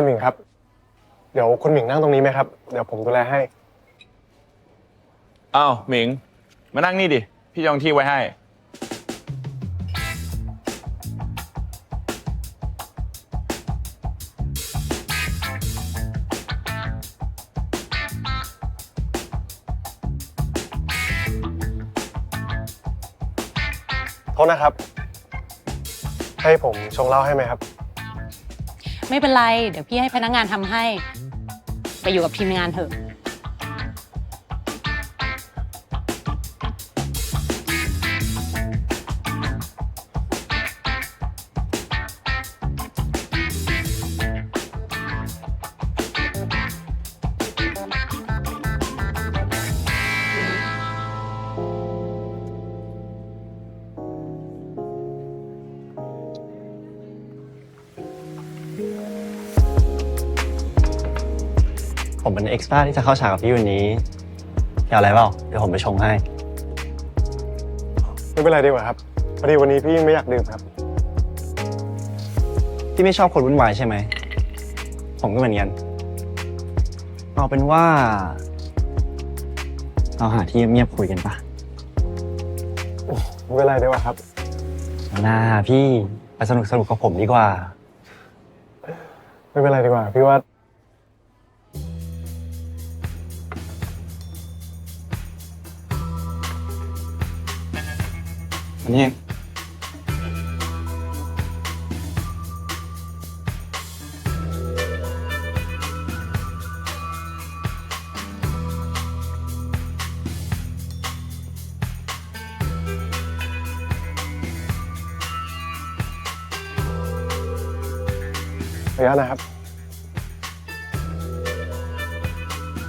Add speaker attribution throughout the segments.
Speaker 1: คุณหมิงครับ เดี๋ยวคุณหมิงนั่งตรงนี้ไหมครับ เดี๋ยวผมดูแลให้
Speaker 2: อ้าวหมิง มานั่งนี่ดิ พี่จองที่ไว้ให้
Speaker 1: โทษนะครับ ให้ผมชงเหล้าให้ไหมครับ
Speaker 3: ไม่เป็นไร เดี๋ยวพี่ให้พนักงานทำให้ ไปอยู่กับทีมงานเถอะ
Speaker 4: ผมเป็นเอ็กซ์ตร้าที่จะเข้าฉากกับพี่วันนี้อยากอะไรเปล่าเดี๋ยวผมไปชงให้
Speaker 1: ไม่เป็นไรดีกว่าครับพอดีวันนี้พี่ไม่อยากดื่มครับ
Speaker 4: พี่ไม่ชอบคนวุ่นวายใช่ไหม ผมก็เหมือนกัน เอาเป็นว่า เราหาที่เงียบๆคุยกันปะ
Speaker 1: ไม่เป็นไรดีกว่าครับ
Speaker 4: น่าพี่ไปสนุกสนุกกับผมดีกว่า
Speaker 1: ไม่เป็นไรดีกว่า พี่ว่า
Speaker 4: อันนี้
Speaker 1: ขออนุญาตนะครับ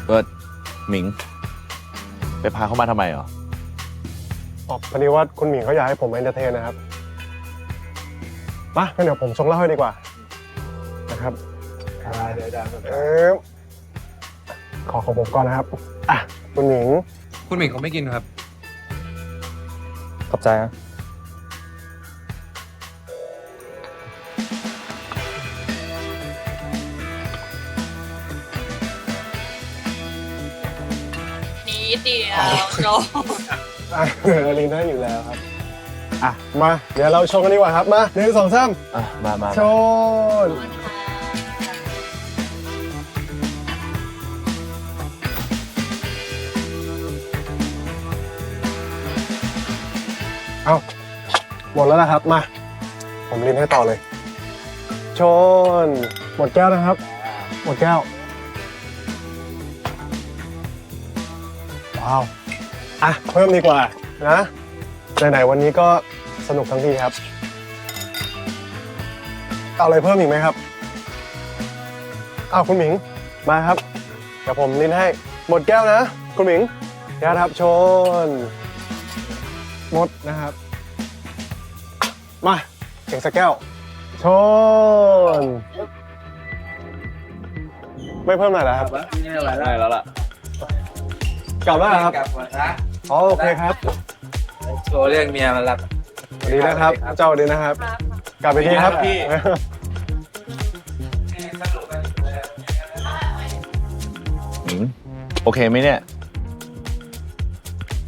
Speaker 2: เออหมิง ไปพาเขามาทำไมเหรอ
Speaker 1: อ๋อพอดีว่าคุณหมิงเขาอยากให้ผมเอนเตอร์เทนนะครับมางั้นเดี๋ยวผมชงเหล้าให้ดีกว่า นะครับเดี๋ยวเออขอของผมก่อนนะครับอะคุณหมิง
Speaker 5: คุณหมิงเขาไม่กินครับ
Speaker 4: ขอบใจนะ
Speaker 3: นิดเดียวโร
Speaker 1: อะอลินได้อยู่แล้วครับ อะ มา เดี๋ยวเราชงกันดีกว่าครับ มาหนึ่งสองสาม
Speaker 2: อะ มามา
Speaker 1: ชนเอาหมดแล้วนะครับ มา ผมลินให้ต่อเลย ชน หมดแก้วนะครับ หมดแก้ว ว้าว อะเพิ่มดีกว่านะไหนๆวันนี้ก็สนุกทั้งทีครับ เอาอะไรเพิ่มอีกไหมครับอ้าวคุณหมิงมาครับเดี๋ยวผมลินให้ หมดแก้วนะ คุณหมิงแก้วครับชน หมดนะครับ มาเก่งสักแก้ว ชน ไม่เพิ่มหน่อยเหรอครับ
Speaker 2: ได้แล้วล่ะ
Speaker 1: กลับแล้วเหรอครับ
Speaker 5: กลับก่อนนะ
Speaker 1: อ๋อโอเคครับ
Speaker 5: โทรเรียกเมียมารับ
Speaker 1: สวัสดีนะครับ เจ้าสวัสดีนะครับ กลับไปดีครับ
Speaker 2: พี่หมิงโอเคไหมเนี่ย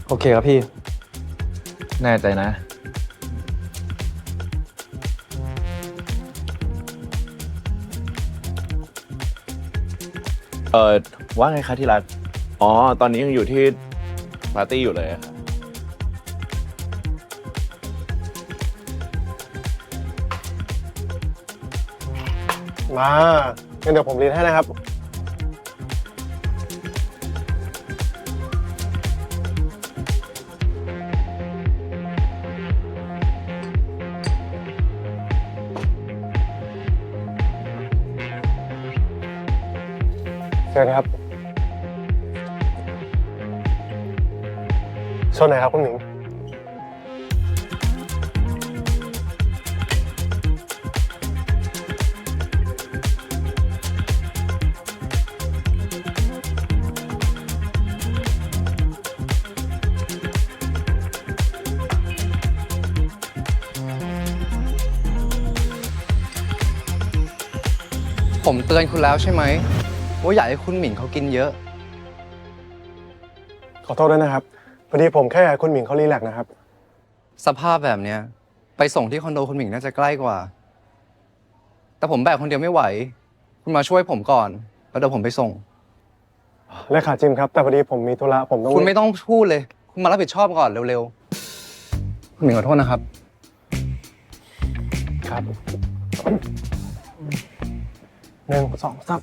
Speaker 4: โอเคครับพี่
Speaker 2: แน่ใจนะ เออว่าไงคะที่รัก อ๋อ ตอนนี้ยังอยู่ที่ ปาร์ตี้อยู่เลยครับ
Speaker 1: มางั้นเดี๋ยวผมลินให้นะครับ เชิญครับ โซนไหนครับคุณหมิง
Speaker 6: ผมเตือนคุณแล้วใช่ไหมว่าอยากให้คุณหมิ่นเขากินเยอะ
Speaker 1: ขอโทษด้วยนะครับ พอดีผมแค่อยากให้คุณหมิงเขารีแลกซ์นะครับ
Speaker 6: สภาพแบบเนี้ย ไปส่งที่คอนโดคุณหมิงน่าจะใกล้กว่า แต่ผมแบกคนเดียวไม่ไหว คุณมาช่วยผมก่อน แล้วเดี๋ยวผมไปส่ง
Speaker 1: เลขาจิมครับ แต่พอดีผมมีธุระผมต้อง
Speaker 6: คุณไม่ต้องพูดเลย คุณมารับผิดชอบก่อนเร็วๆ คุณหมิงขอโทษนะครับ
Speaker 1: ครับหนึ่งสองสาม